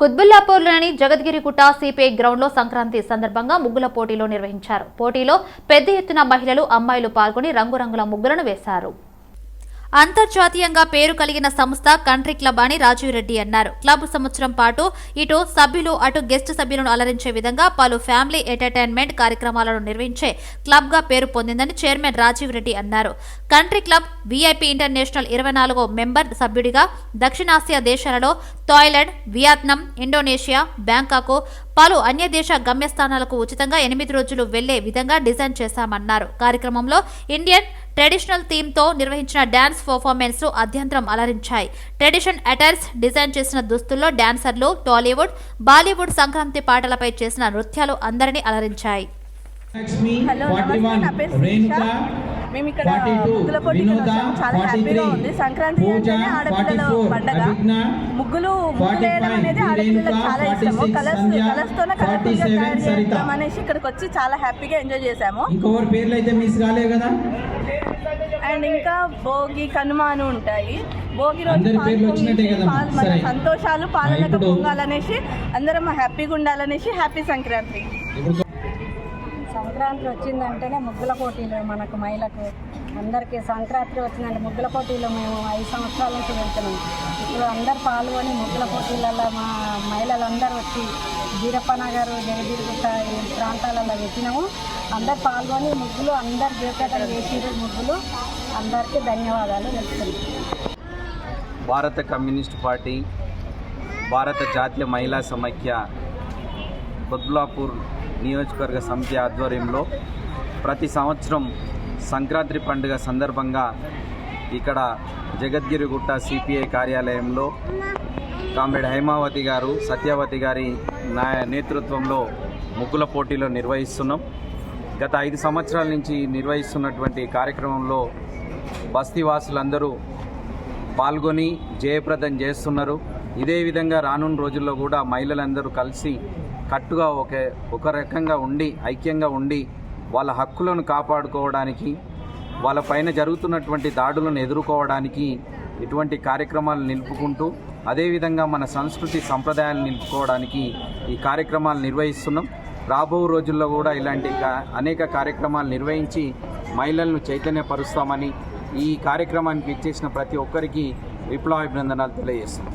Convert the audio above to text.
కుత్బుల్లాపూర్లోని Jagadgirigutta CPI గ్రౌండ్లో సంక్రాంతి సందర్భంగా ముగ్గుల పోటీలు నిర్వహించారు. పోటీలో పెద్ద ఎత్తున మహిళలు అమ్మాయిలు పాల్గొని రంగురంగుల ముగ్గులను వేశారు. అంతర్జాతీయంగా పేరు కలిగిన సంస్థ కంట్రీ క్లబ్ అని రాజీవ్ రెడ్డి అన్నారు. క్లబ్ సంవత్సరం పాటు ఇటు సభ్యులు అటు గెస్ట్ సభ్యులను అలరించే విధంగా పలు ఫ్యామిలీ ఎంటర్టైన్మెంట్ కార్యక్రమాలను నిర్వహించే క్లబ్గా పేరు పొందిందని చైర్మన్ రాజీవ్ రెడ్డి అన్నారు. కంట్రీ క్లబ్ వీఐపీ ఇంటర్నేషనల్ ఇరవై నాలుగో మెంబర్ సభ్యుడిగా దక్షిణాసియా దేశాలలో థాయిలాండ్ వియత్నాం ఇండోనేషియా బ్యాంకాక్ పలు అన్య దేశ గమ్యస్థానాలకు ఉచితంగా ఎనిమిది రోజులు వెళ్ళే విధంగా డిజైన్ చేశామన్నారు. కార్యక్రమంలో ఇండియన్ ట్రెడిషనల్ థీమ్తో నిర్వహించిన డాన్స్ పర్ఫార్మెన్స్ అధ్యంతరం అలరించాయి. ట్రెడిషన్ అటైర్స్ డిజైన్ చేసిన దుస్తుల్లో డాన్సర్లు టాలీవుడ్ బాలీవుడ్ సంక్రాంతి పాటలపై చేసిన నృత్యాలు అందరినీ అలరించాయి. లక్ష్మి హలో నా పేరు మేము ఇక్కడ ముగ్గుల వినోద వచ్చాము చాలా హ్యాపీగా ఉంది. సంక్రాంతి అంటేనే ఆడపిల్లల పండగ. ముగ్గులు ముగ్గులు వేయడం అనేది ఆడపిల్లలకు చాలా ఇష్టము. కలర్స్ కలర్స్ తోనే ఫార్టీ కలర్ఫుల్గా సెవెన్ తయారు చేద్దాం అనేసి ఇక్కడికి వచ్చి చాలా హ్యాపీగా ఎంజాయ్ చేసాము ఇంకొకరి పేర్లు అయితే మిస్ కాలేవు కదా? అండ్ ఇంకా భోగి కనుమ అని ఉంటాయి. భోగి రోజు పాలు మన. సంతోషాలు పాలనకు ఇప్పుడు- పొంగాలనేసి అందరం హ్యాపీగా ఉండాలనేసి హ్యాపీ సంక్రాంతి. సంక్రాంతి వచ్చిందంటేనే ముగ్గుల పోటీలు మనకు మహిళకు. అందరికీ సంక్రాంతి వచ్చిందంటే ముగ్గుల పోటీలు మేము ఐదు సంవత్సరాల నుంచి వెళ్తున్నాం. ఇప్పుడు అందరు పాల్గొని ముగ్గుల పోటీలలో మా మహిళలందరూ వచ్చి వీరప్పనగర్ జగదీర్గుట్ట ఈ ప్రాంతాలలో పెట్టినాము. అందరు పాల్గొని ముగ్గులు అందరు జీవితం చేసిరు ముగ్గులు. అందరికీ ధన్యవాదాలు తెలుస్తున్నాం భారత కమ్యూనిస్ట్ పార్టీ భారత జాతీయ మహిళా సమైక్య బద్లాపూర్ నియోజకవర్గ సమితి ఆధ్వర్యంలో ప్రతి సంవత్సరం సంక్రాంతి పండుగ సందర్భంగా ఇక్కడ జగద్గిరిగుట్ట సిపిఐ కార్యాలయంలో కామ్రేడ్ హైమావతి గారు సత్యావతి గారి నా నేతృత్వంలో ముగ్గుల పోటీలు నిర్వహిస్తున్నాం. గత ఐదు సంవత్సరాల నుంచి నిర్వహిస్తున్నటువంటి కార్యక్రమంలో బస్తీవాసులందరూ పాల్గొని జయప్రదం చేస్తున్నారు. ఇదే విధంగా రానున్న రోజుల్లో కూడా మహిళలందరూ కలిసి కట్టుగా ఒకే ఒక రకంగా ఉండి ఐక్యంగా ఉండి వాళ్ళ హక్కులను కాపాడుకోవడానికి వాళ్ళ పైన జరుగుతున్నటువంటి దాడులను ఎదుర్కోవడానికి ఇటువంటి కార్యక్రమాలు నిలుపుకుంటూ అదేవిధంగా మన సంస్కృతి సంప్రదాయాలు నిలుపుకోవడానికి ఈ కార్యక్రమాలు నిర్వహిస్తున్నాం. రాబో రోజుల్లో కూడా ఇలాంటి కా- అనేక కార్యక్రమాలు నిర్వహించి మహిళలను చైతన్యపరుస్తామని ఈ కార్యక్రమానికి ఇచ్చేసిన ప్రతి ఒక్కరికి విప్లవాభినందనాలు తెలియజేస్తున్నాం.